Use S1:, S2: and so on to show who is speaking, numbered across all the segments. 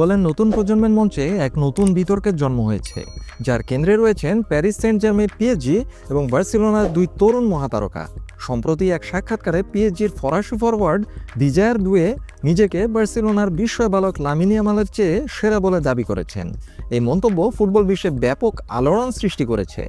S1: ফুটবলের নতুন প্রজন্মের মঞ্চে এক নতুন বিতর্কের জন্ম হয়েছে, যার কেন্দ্রে রয়েছেন প্যারিস সেন্ট জার্মের পিএসজি এবং বার্সেলোনার দুই তরুণ মহাতারকা। সম্প্রতি এক সাক্ষাৎকারে পিএসজির ফরাসি ফরওয়ার্ড ডিজায়ার দুয়ে নিজেকে বার্সেলোনার বিস্ময় বালক লামিনী আমালের চেয়ে সেরা বলে দাবি করেছেন। এই মন্তব্য ফুটবল বিশ্বে ব্যাপক আলোড়ন সৃষ্টি করেছে।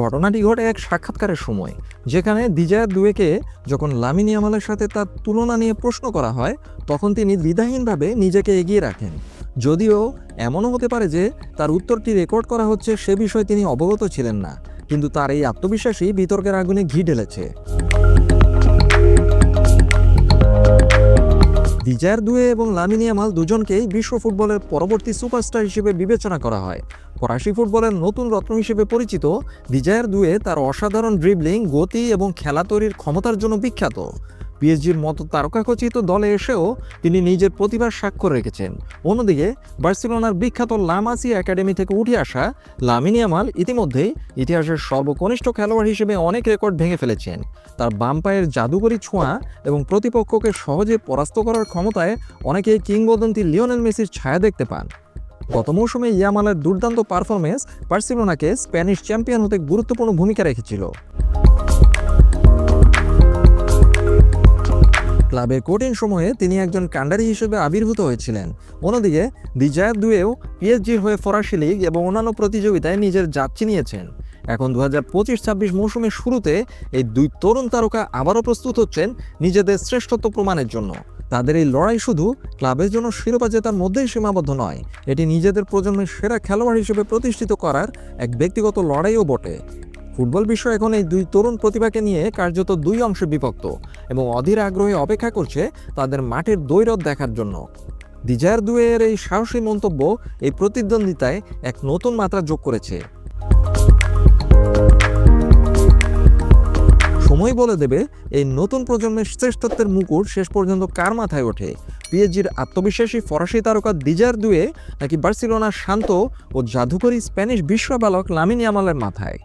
S1: ঘটনাটি ঘটে এক সাক্ষাৎকারের সময়, যেখানে দিজায়ার দুয়েকে যখন লামিনী আমালের সাথে তার তুলনা নিয়ে প্রশ্ন করা হয়, তখন তিনি দ্বিধাহীনভাবে নিজেকে এগিয়ে রাখেন। যদিও এমনও হতে পারে যে তার উত্তরটি রেকর্ড করা হচ্ছে সে বিষয়ে তিনি অবগত ছিলেন না, কিন্তু তার এই আত্মবিশ্বাসী বিতর্কের আগুনে ঘি ঢেলেছে। দিজায়ার দুয়ে এবং লামিনী আমাল দুজনকেই বিশ্ব ফুটবলের পরবর্তী সুপারস্টার হিসেবে বিবেচনা করা হয়। ফরাসি ফুটবলের নতুন রত্ন হিসেবে পরিচিত দিজায়ার দুয়ে তার অসাধারণ ড্রিবলিং গতি এবং খেলা তৈরির ক্ষমতার জন্য বিখ্যাত। পিএসজির মতো তারকাখচিত দলে এসেও তিনি নিজের প্রতিভার স্বাক্ষর রেখেছেন। অন্যদিকে, বার্সেলোনার বিখ্যাত লামাসি একাডেমি থেকে উঠে আসা লামিনী আমাল ইতিমধ্যেই ইতিহাসের সর্বকনিষ্ঠ খেলোয়াড় হিসেবে অনেক রেকর্ড ভেঙে ফেলেছেন। তার বাম পায়ের জাদুকরী ছোঁয়া এবং প্রতিপক্ষকে সহজে পরাস্ত করার ক্ষমতায় অনেকেই কিংবদন্তি লিওনেল মেসির ছায়া দেখতে পান। গত মৌসুমে ইয়ামালের দুর্দান্ত পারফরমেন্স বার্সেলোনাকে স্প্যানিশ চ্যাম্পিয়ন হতে গুরুত্বপূর্ণ ভূমিকা রেখেছিল। ক্লাবের কঠিন সময়ে তিনি একজন কাণ্ডারি হিসেবে আবির্ভূত হয়েছিলেন। অন্যদিকে দিজায়ার দুয়েও পিএসজির হয়ে ফরাসি লিগ এবং অন্যান্য প্রতিযোগিতায় নিজের যাত্রী নিয়েছেন এখন দু হাজার পঁচিশ ছাব্বিশ মৌসুমের শুরুতে এই দুই তরুণ তারকা আবারও প্রস্তুত হচ্ছেন নিজেদের শ্রেষ্ঠত্ব প্রমাণের জন্য। তাদের এই লড়াই শুধু ক্লাবের জন্য শিরোপা জেতার মধ্যেই সীমাবদ্ধ নয়, এটি নিজেদের প্রজন্মের সেরা খেলোয়াড় হিসেবে প্রতিষ্ঠিত করার এক ব্যক্তিগত লড়াইও বটে। ফুটবল বিশ্ব এখন এই দুই তরুণ প্রতিভাকে নিয়ে কার্যত দুই অংশে বিভক্ত এবং অধীর আগ্রহে অপেক্ষা করছে তাদের মাঠের দৈরত দেখার জন্য। দিজায়ার দুয়ের এই সাহসী মন্তব্য এই প্রতিদ্বন্দ্বিতায় এক নতুন মাত্রা যোগ করেছে। সময় বলে দেবে, এই নতুন প্রজন্মের শ্রেষ্ঠত্বের মুকুট শেষ পর্যন্ত কার মাথায় ওঠে? পিএসজির আত্মবিশ্বাসী ফরাসি তারকা দিজার দুয়ে নাকি বার্সেলোনার শান্ত ও জাদুকরী স্প্যানিশ বিশ্ববালক লামিনী আমালের মাথায়?